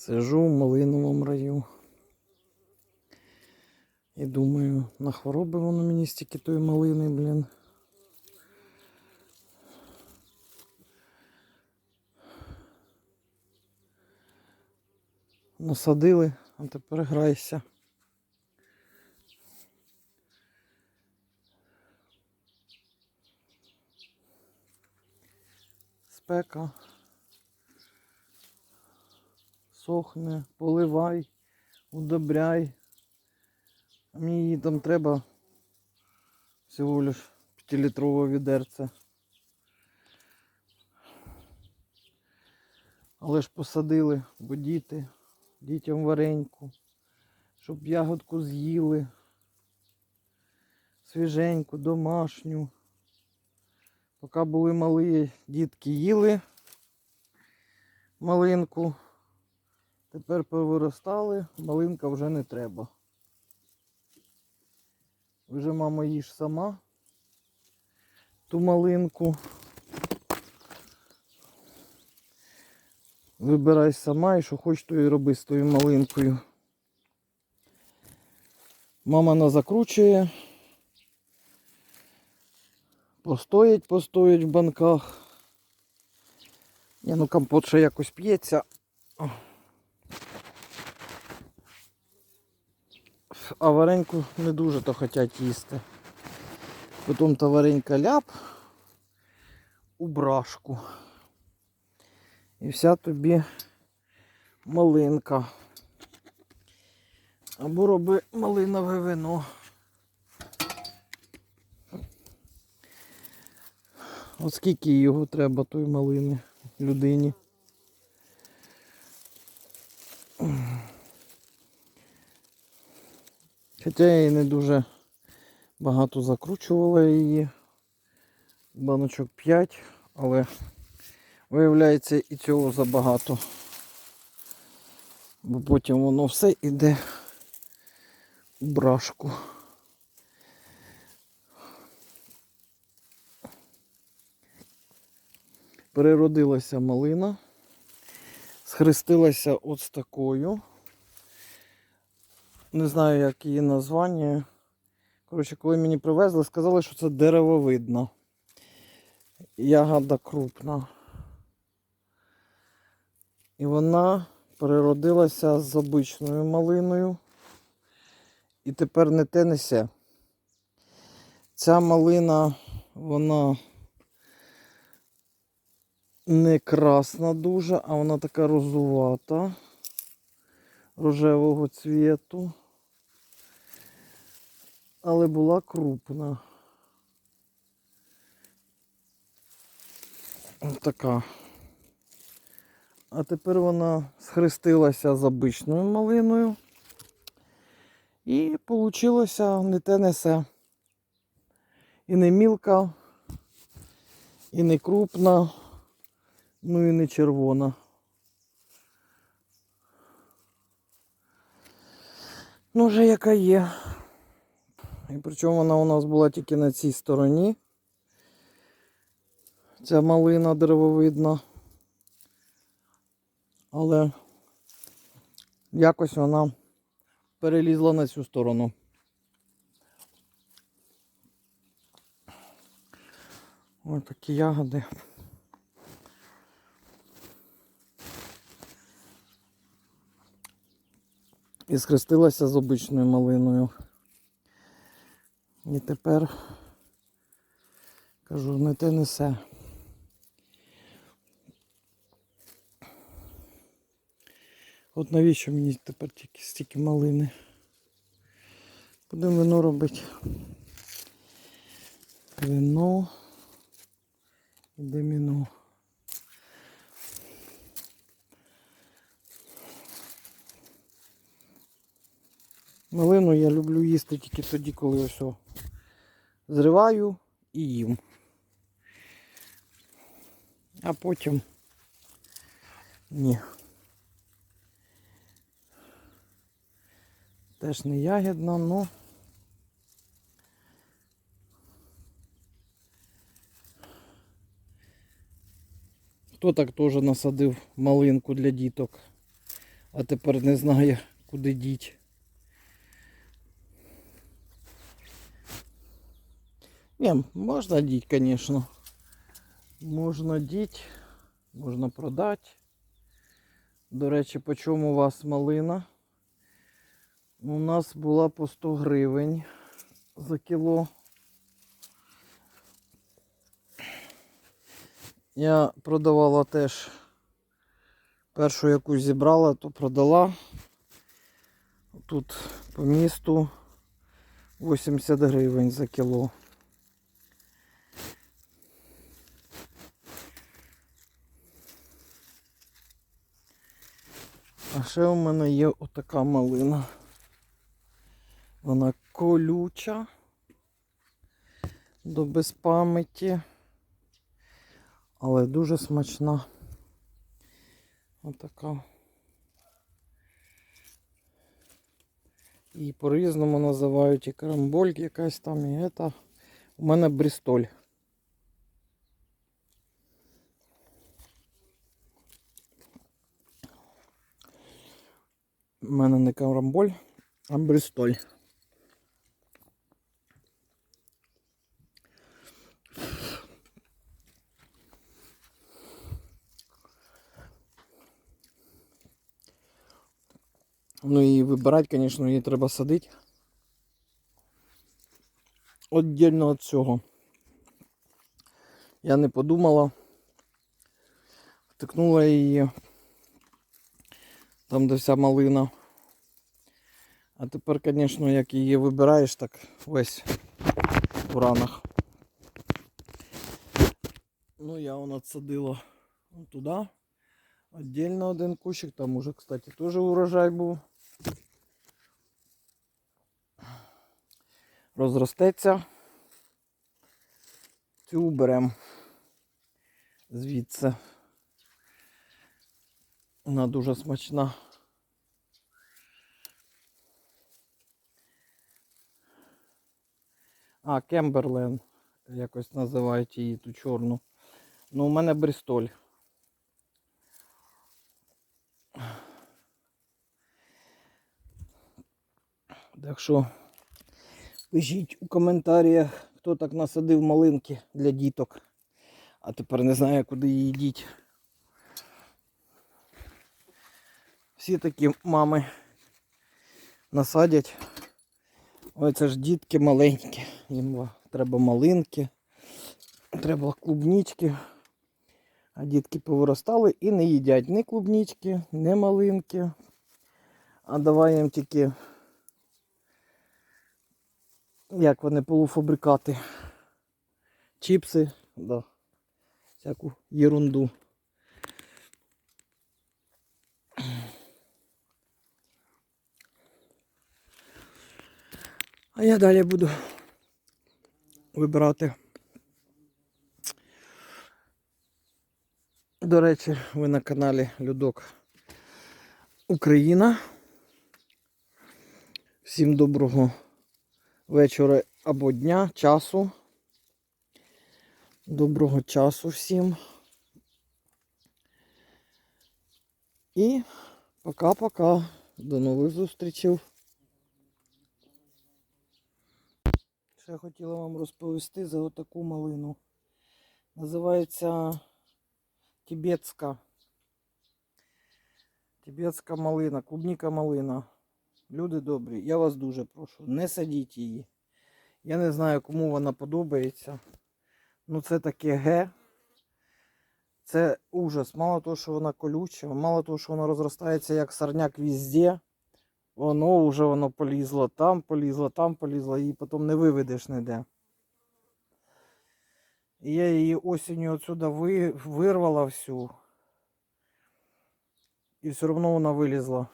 Сижу в малиновому раю. І думаю, на хвороби воно мені стільки тої малини, блін. Насадили, а тепер грайся. Спека. Сохне, поливай, удобряй. Мені її там треба всього лиш 5-літрове відерце. Але ж посадили, бо діти, дітям вареньку, щоб ягодку з'їли. Свіженьку, домашню. Поки були малі, дітки їли малинку. Тепер повиростали, малинка вже не треба. Вже мама їж сама ту малинку. Вибирай сама і що хочеш, то і роби з тою малинкою. Мама нас закручує. Постоять, постоять в банках. Ні, ну компот ще якось п'ється. А вареньку не дуже то хотять їсти. Потім та варенька ляп у брашку. І вся тобі малинка. Або роби малинове вино. От скільки його треба тої малини людині. Хоча я і не дуже багато закручувала її. Баночок 5, але виявляється і цього забагато. Бо потім воно все йде у брашку. Переродилася малина. Схрестилася от з такою. Не знаю, як її названня. Коротше, коли мені привезли, сказали, що це деревовидна. Ягода крупна. І вона переродилася з обичною малиною. І тепер не те несе. Ця малина, вона не красна дуже, а вона така розувата, рожевого цвіту. Але була крупна. Ось така. А тепер вона схрестилася з обичною малиною. І вийшло не те несе. І не мілка, і не крупна, ну і не червона. Ну, вже яка є. І причому вона у нас була тільки на цій стороні. Ця малина деревовидна. Але якось вона перелізла на цю сторону. Ось такі ягоди. І схрестилася з обичною малиною. І тепер кажу, не те несе. От навіщо мені тепер тільки стільки малини? Будемо вино робити. Вино і доміно. Малину я люблю їсти тільки тоді, коли ось зриваю і їм. А потім ні. Теж не ягідна, но хто так теж насадив малинку для діток. а тепер не знає, куди діть. Ні, можна діть, звісно. Можна діть, можна продати. До речі, по чому у вас малина? У нас була по 100 гривень за кіло. Я продавала теж першу якусь зібрала, то продала. Тут по місту 80 гривень за кіло. А ще у мене є отака малина. Вона колюча до безпам'яті, але дуже смачна. Отака. І по-різному називають і карамболь якась там, і ета. У мене брістоль. У мене не карамболь, а брістоль. Ну і вибирати, звісно, її треба садити. Отдільно від цього. Я не подумала. Втикнула її там, де вся малина. А тепер, звісно, як її вибираєш, так весь в ранах. Ну, я вона отсадила туди. Отдельно один кущик. Там уже, кстати, теж урожай був. Розростеться. Цю беремо звідси. Вона дуже смачна. А, Кемберлен. Якось називають її ту чорну. Ну, у мене Брістоль. Так що пишіть у коментарях, хто так насадив малинки для діток. А тепер не знає, куди її діть. Всі такі мами насадять. Ой, це ж дітки маленькі. Їм треба малинки, треба клубнички. А дітки повиростали і не їдять ні клубнички, ні малинки. А давай їм тільки, як вони полуфабрикати, чіпси, да, всяку ерунду. А я далі буду вибирати. До речі, ви на каналі Людок Україна. Всім доброго вечора або дня, часу. Доброго часу всім. І пока-пока. До нових зустрічей. Ще хотіла вам розповісти за отаку малину. Називається Тибетська. Тибетська малина, клубніка малина. Люди добрі, я вас дуже прошу, не садіть її. Я не знаю, кому вона подобається. Ну це таке ге. Це ужас. Мало того, що вона колюча, мало того, що вона розростається як сорняк везде. Воно вже воно полізло там, полізло, там полізло, і потім не виведеш ніде. І я її осінню отсюда ви, вирвала всю. І все одно вона вилізла.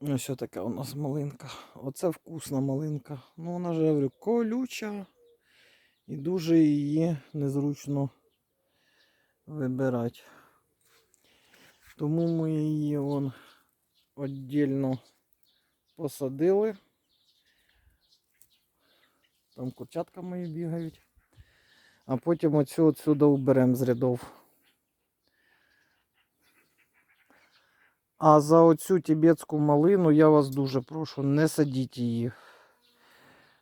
Ну, що така у нас малинка. Оце вкусна малинка. Ну вона ж я говорю, колюча. І дуже її незручно вибирати. Тому ми її вон віддільно посадили. Там курчатка мої бігають. А потім оцю отсюди уберемо з рядов. А за оцю тибетську малину я вас дуже прошу, не садіть її.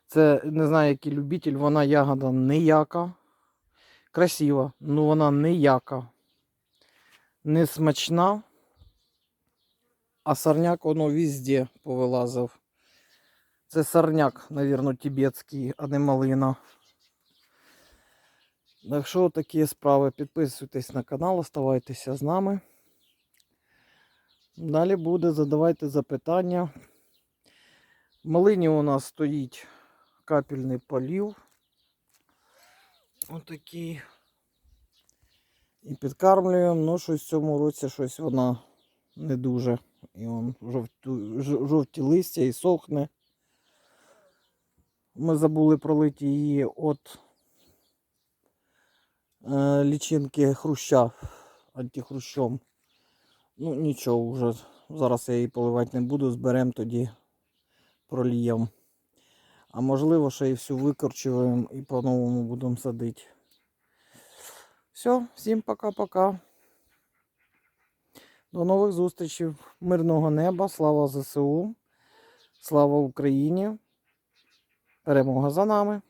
Це не знаю, який любитель, вона ягода ніяка. Красива, але вона ніяка. Не смачна. А сорняк воно везде повилазив. Це сорняк, мабуть, тибетський, а не малина. Так що такі справи. Підписуйтесь на канал, оставайтеся з нами. Далі буде, задавайте запитання. В малині у нас стоїть капельний полів. Отакий. І підкармлюємо, ну щось в цьому році щось вона не дуже. І он жовту, жовті листя і сохне. Ми забули пролити її від е, лічинки хруща антихрущом. Ну нічого вже. Зараз я її поливати не буду, зберемо тоді проліємо. А можливо, ще і всю викорчуємо і по-новому будемо садити. Все, всім пока-пока. До нових зустрічей. Мирного неба. Слава ЗСУ. Слава Україні. Перемога за нами.